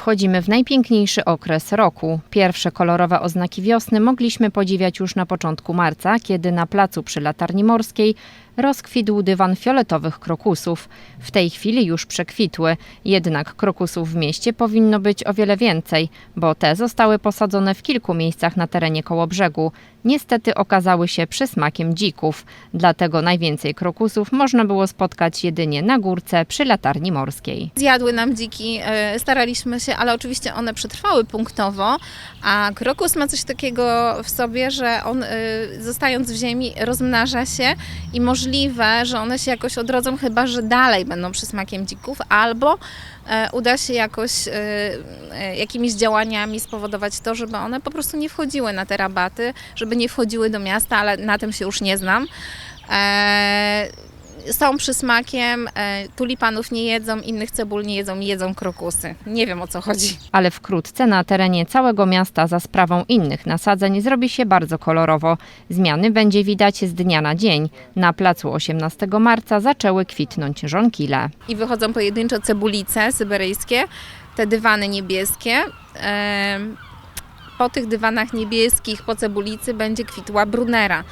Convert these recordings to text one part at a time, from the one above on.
Wchodzimy w najpiękniejszy okres roku. Pierwsze kolorowe oznaki wiosny mogliśmy podziwiać już na początku marca, kiedy na placu przy latarni morskiej rozkwitł dywan fioletowych krokusów. W tej chwili już przekwitły, jednak krokusów w mieście powinno być o wiele więcej, bo te zostały posadzone w kilku miejscach na terenie Kołobrzegu. Niestety okazały się przysmakiem dzików, dlatego najwięcej krokusów można było spotkać jedynie na górce przy latarni morskiej. Zjadły nam dziki, e, staraliśmy się, ale oczywiście one przetrwały punktowo, a krokus ma coś takiego w sobie, że on e, zostając w ziemi rozmnaża się i możliwe, że one się jakoś odrodzą, chyba że dalej będą przysmakiem dzików, albo e, uda się jakoś jakimiś działaniami spowodować to, żeby one po prostu nie wchodziły na te rabaty, żeby nie wchodziły do miasta, ale na tym się już nie znam. E, są przysmakiem, e, tulipanów nie jedzą, innych cebul nie jedzą, jedzą krokusy. Nie wiem o co chodzi. Ale wkrótce na terenie całego miasta za sprawą innych nasadzeń zrobi się bardzo kolorowo. Zmiany będzie widać z dnia na dzień. Na placu 18 marca zaczęły kwitnąć żonkile. I wychodzą pojedyncze cebulice syberyjskie, te dywany niebieskie. Po tych dywanach niebieskich, po cebulicy będzie kwitła brunera.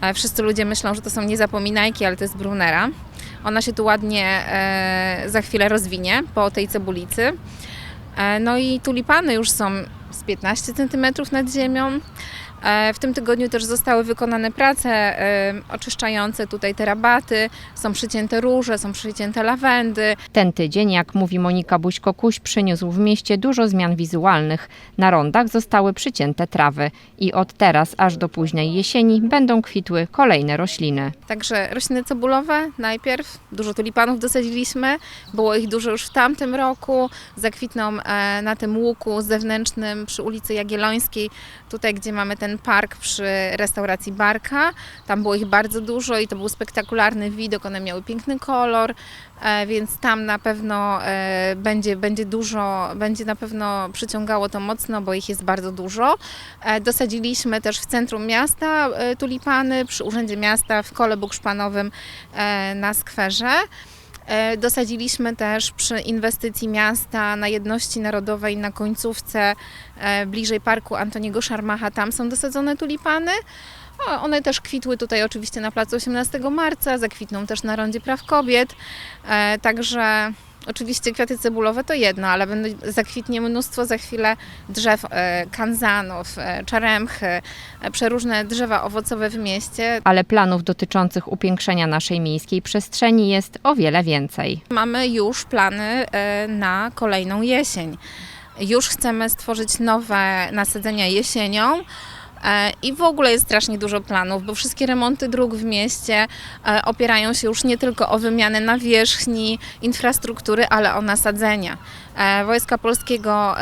E, Wszyscy ludzie myślą, że to są niezapominajki, ale to jest brunera. Ona się tu ładnie e, za chwilę rozwinie po tej cebulicy. E, No i tulipany już są z 15 cm nad ziemią. E, W tym tygodniu też zostały wykonane prace e, oczyszczające tutaj te rabaty. Są przycięte róże, są przycięte lawendy. Ten tydzień, jak mówi Monika Buźko-Kuś, przyniósł w mieście dużo zmian wizualnych. Na rondach zostały przycięte trawy i od teraz aż do późnej jesieni będą kwitły kolejne rośliny. Także rośliny cebulowe najpierw, dużo tulipanów dosadziliśmy, było ich dużo już w tamtym roku, zakwitną e, na tym łuku zewnętrznym przy ulicy Jagiellońskiej, tutaj gdzie mamy ten park przy restauracji Barka, tam było ich bardzo dużo i to był spektakularny widok, one miały piękny kolor, e, więc tam na pewno e, będzie, będzie dużo, będzie na pewno przyciągało to mocno, bo ich jest bardzo dużo. E, Dosadziliśmy też w centrum miasta tulipany, przy Urzędzie Miasta w kole bukszpanowym na skwerze. E, Dosadziliśmy też przy inwestycji miasta na jedności narodowej na końcówce e, bliżej parku Antoniego Szarmacha. Tam są dosadzone tulipany. One też kwitły tutaj oczywiście na placu 18 marca, zakwitną też na Rondzie Praw Kobiet. E, Także oczywiście kwiaty cebulowe to jedno, ale będzie, zakwitnie mnóstwo za chwilę drzew e, kanzanów, e, czaremchy, przeróżne drzewa owocowe w mieście. Ale planów dotyczących upiększenia naszej miejskiej przestrzeni jest o wiele więcej. Mamy już plany na kolejną jesień. Już chcemy stworzyć nowe nasadzenia jesienią. E, I w ogóle jest strasznie dużo planów, bo wszystkie remonty dróg w mieście e, opierają się już nie tylko o wymianę nawierzchni, infrastruktury, ale o nasadzenia. E, Wojska Polskiego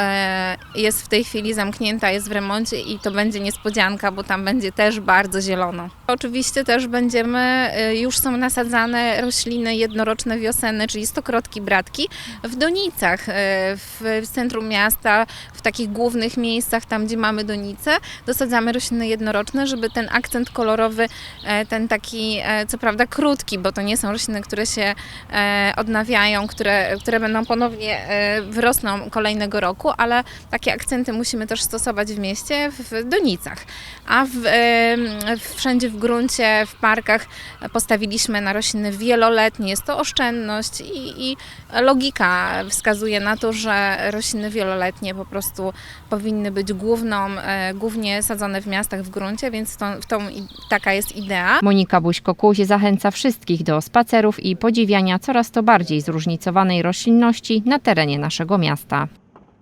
jest w tej chwili zamknięta, jest w remoncie i to będzie niespodzianka, bo tam będzie też bardzo zielono. Oczywiście też będziemy, już są nasadzane rośliny jednoroczne wiosenne, czyli stokrotki, bratki w donicach, w centrum miasta, w takich głównych miejscach, tam gdzie mamy donice, dosadzamy rośliny jednoroczne, żeby ten akcent kolorowy, e, ten taki, e, co prawda krótki, bo to nie są rośliny, które się e, odnawiają, które, które będą ponownie wyrosną kolejnego roku, ale takie akcenty musimy też stosować w mieście, w donicach. A w, wszędzie w gruncie, w parkach postawiliśmy na rośliny wieloletnie. Jest to oszczędność i, i logika wskazuje na to, że rośliny wieloletnie po prostu powinny być główną, głównie sadzone w miastach w gruncie, więc to, w tą, taka jest idea. Monika Buźko-Kuś zachęca wszystkich do spacerów i podziwiania coraz to bardziej zróżnicowanej roślinności na terenie naszego miasta.